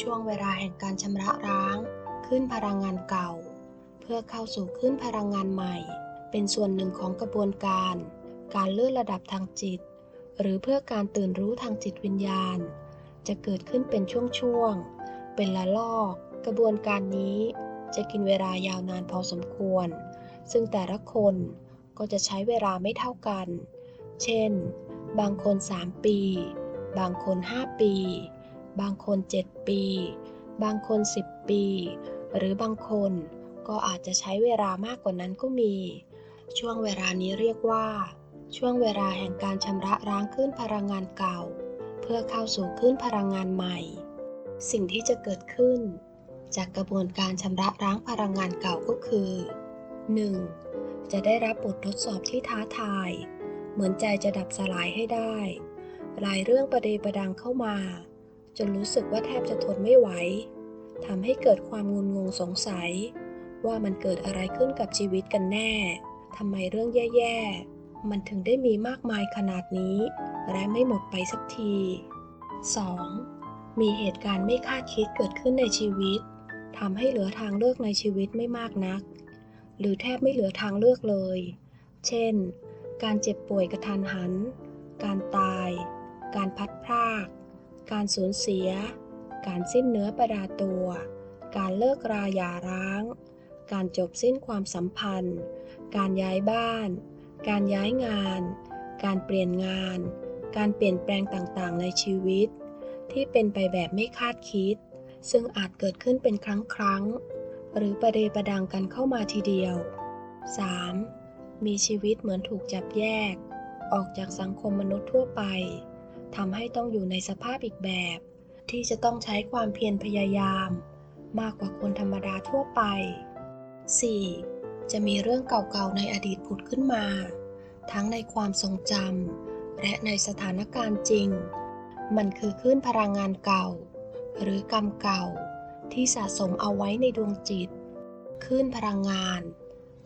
ช่วงเวลาแห่งการชำระร้างขึ้นพลังงานเก่า เพื่อเข้าสู่ขึ้นพลังงานใหม่ เป็นส่วนหนึ่งของกระบวนการ การเลื่อนระดับทางจิต หรือเพื่อการตื่นรู้ทางจิตวิญญาณ จะเกิดขึ้นเป็นช่วงๆเป็นละลอก กระบวนการนี้จะกินเวลายาวนานพอสมควร ซึ่งแต่ละคนก็จะใช้เวลาไม่เท่ากัน เช่น บางคน 3 ปี บางคน 5 ปี บางคน 7 ปี บางคน 10 ปี หรือบางคนก็อาจจะใช้เวลามากกว่านั้นก็มี ช่วงเวลานี้เรียกว่า ช่วงเวลาแห่งการชำระล้างขึ้นพลังงานเก่า เพื่อเข้าสู่ขึ้นพลังงานใหม่ สิ่งที่จะเกิดขึ้น จากกระบวนการชำระล้างพลังงานเก่าก็คือ 1. จะได้รับบททดสอบที่ท้าทาย เหมือนใจจะดับสลายให้ได้ หลายเรื่องประเดประดังเข้ามา จนรู้สึกว่าแทบจะทนไม่ไหวทำให้เกิดความงุนงงสงสัย ว่ามันเกิดอะไรขึ้นกับชีวิตกันแน่ทำไมเรื่องแย่ๆ มันถึงได้มีมากมายขนาดนี้ และไม่หมดไปสักที 2. มีเหตุการณ์ไม่คาดคิดเกิดขึ้นในชีวิตทำให้เหลือทางเลือกในชีวิตไม่มากนัก หรือแทบไม่เหลือทางเลือกเลย เช่น การเจ็บป่วยกระทันหัน การตาย การพัดพราก การสูญเสีย การสิ้นเนื้อประดาตัว การเลิกราหย่าร้าง การจบสิ้นความสัมพันธ์ การย้ายบ้าน การย้ายงาน การเปลี่ยนงาน การเปลี่ยนแปลงต่างๆ ในชีวิต ที่เป็นไปแบบไม่คาดคิด ซึ่งอาจเกิดขึ้นเป็นครั้งครั้ง หรือประเดประดังกันเข้ามาทีเดียว 3. มีชีวิตเหมือนถูกจับแยก ออกจากสังคมมนุษย์ทั่วไป ทำให้ต้องอยู่ในสภาพอีกแบบ ที่จะต้องใช้ความเพียรพยายาม มากกว่าคนธรรมดาทั่วไป 4. จะมีเรื่องเก่าๆในอดีตผุดขึ้นมา ทั้งในความทรงจำและในสถานการณ์จริง มันคือคลื่นพลังงานเก่า หรือกรรมเก่าที่สะสมเอาไว้ในดวงจิตคลื่นพลังงาน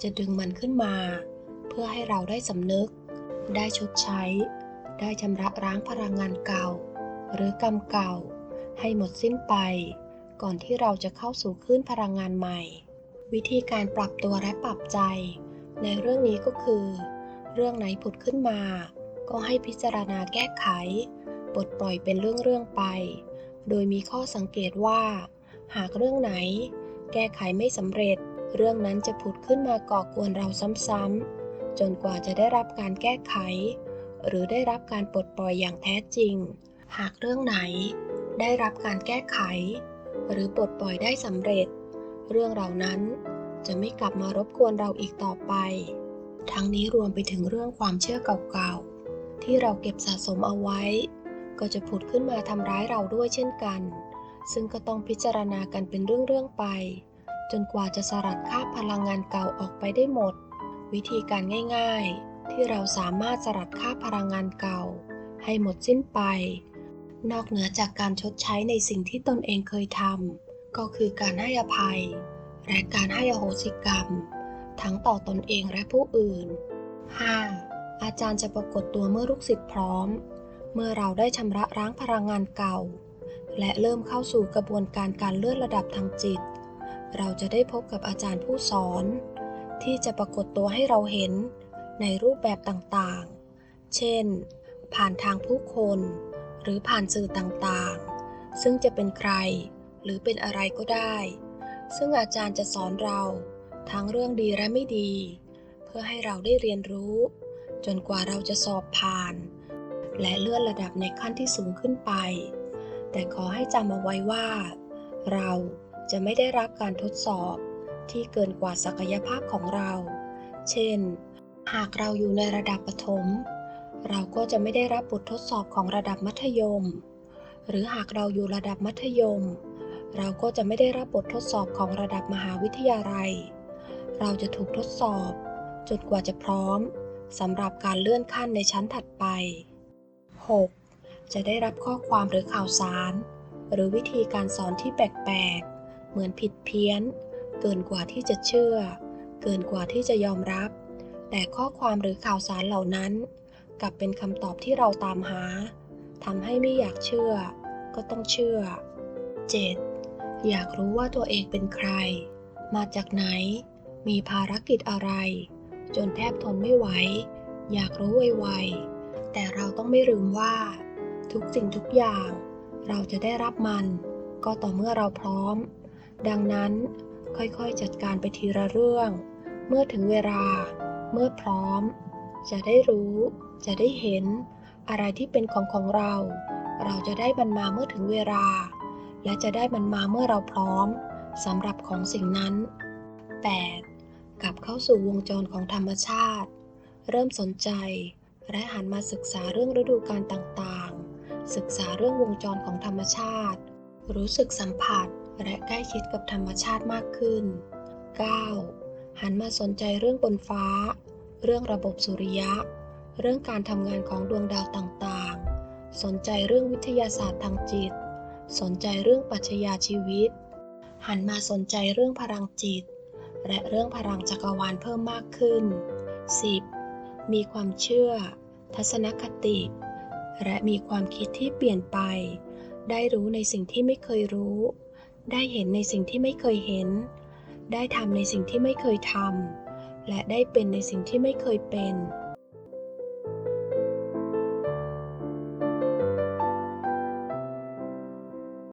จะดึงมันขึ้นมา เพื่อให้เราได้สำนึก ได้ชดใช้ ได้ชำระล้างพลังงานเก่า หรือกรรมเก่า ให้หมดสิ้นไป ก่อนที่เราจะเข้าสู่คลื่นพลังงานใหม่ วิธีการปรับตัวและปรับใจ ในเรื่องนี้ก็คือ เรื่องไหนผุดขึ้นมา ก็ให้พิจารณาแก้ไขปลดปล่อยเป็นเรื่องๆไป โดยมีข้อสังเกตว่า หากเรื่องไหน แก้ไขไม่สำเร็จ เรื่องนั้นจะผุดขึ้นมาก่อกวนเราซ้ำๆจนกว่าจะได้รับการแก้ไข หรือได้รับการปลดปล่อยอย่างแท้จริง หากเรื่องไหน ได้รับการแก้ไข หรือปลดปล่อยได้สำเร็จ เรื่องเหล่านั้นจะไม่กลับมารบกวนเราอีกต่อไป ทั้งนี้รวมไปถึงเรื่องความเชื่อเก่าๆ ที่เราเก็บสะสมเอาไว้ ก็จะผุดขึ้นมาทำร้ายเราด้วยเช่นกัน ซึ่งก็ต้องพิจารณากันเป็นเรื่องๆไป จนกว่าจะสลัดคราบพลังงานเก่าออกไปได้หมด วิธีการง่าย ๆ ที่เราสามารถสลัดคราพลังงานเก่า ให้หมดสิ้นไป นอกเหนือจากการชดใช้ในสิ่งที่ตนเองเคยทำก็คือการให้อภัย และการให้อโหสิกรรม ทั้งต่อตนเองและผู้อื่น 5. อาจารย์จะปรากฏตัวเมื่อลูกศิษย์พร้อม เมื่อเราได้ชำระล้างพลังงานเก่า และเริ่มเข้าสู่กระบวนการการเลื่อนระดับทางจิต เราจะได้พบกับอาจารย์ผู้สอน ที่จะปรากฏตัวให้เราเห็น ในรูปแบบต่างๆ เช่น ผ่านทางผู้คน หรือผ่านสื่อต่างๆ ซึ่งจะเป็นใครหรือเป็นอะไรก็ได้ ซึ่งอาจารย์จะสอนเราทั้งเรื่องดีและไม่ดี เพื่อให้เราได้เรียนรู้ จนกว่าเราจะสอบผ่าน และเลื่อนระดับในขั้นที่สูงขึ้นไป แต่ขอให้จำเอาไว้ว่า เราจะไม่ได้รับการทดสอบที่เกินกว่าศักยภาพของเรา เช่น หากเราอยู่ในระดับประถมเราก็จะไม่ได้รับบททดสอบของระดับมัธยม หรือหากเราอยู่ระดับมัธยม เราก็จะไม่ได้รับบททดสอบของระดับมหาวิทยาลัย เราจะถูกทดสอบ จนกว่าจะพร้อมสำหรับการเลื่อนขั้นในชั้นถัดไป 6. จะได้รับข้อความหรือข่าวสาร หรือวิธีการสอนที่แปลกๆ เหมือนผิดเพี้ยน เกินกว่าที่จะเชื่อ เกินกว่าที่จะยอมรับ แต่ข้อความหรือข่าวสารเหล่านั้น กลับเป็นคำตอบที่เราตามหาทำให้ไม่อยากเชื่อ ก็ต้องเชื่อ 7. อยากรู้ว่าตัวเองเป็นใคร มาจากไหน มีภารกิจอะไร จนแทบทนไม่ไหว อยากรู้ไวๆ แต่เราต้องไม่ลืมว่า ทุกสิ่งทุกอย่าง เราจะได้รับมัน ก็ต่อเมื่อเราพร้อม ดังนั้นค่อยๆจัดการไปทีละเรื่อง เมื่อถึงเวลา เมื่อพร้อม จะได้รู้ จะได้เห็น อะไรที่เป็นของของเรา เราจะได้มันมาเมื่อถึงเวลา และจะได้มันมาเมื่อเราพร้อมสำหรับของสิ่งนั้น 8. กลับเข้าสู่วงจรของธรรมชาติ เริ่มสนใจ และหันมาศึกษาเรื่องฤดูกาลต่างๆ ศึกษาเรื่องวงจรของธรรมชาติ รู้สึกสัมผัสและใกล้ชิดกับธรรมชาติมากขึ้น 9. หันมาสนใจเรื่องบนฟ้า เรื่องระบบสุริยะ เรื่องการทำงานของดวงดาวต่างๆ สนใจเรื่องวิทยาศาสตร์ทางจิต สนใจเรื่องปรัชญาชีวิต หันมาสนใจเรื่องพลังจิต และเรื่องพลังจักรวาลเพิ่มมากขึ้น 10. มีความเชื่อ ทัศนคติ และมีความคิดที่เปลี่ยนไป ได้รู้ในสิ่งที่ไม่เคยรู้ ได้เห็นในสิ่งที่ไม่เคยเห็น ได้ทำในสิ่งที่ไม่เคยทำและได้เป็นในสิ่งที่ไม่เคยเป็น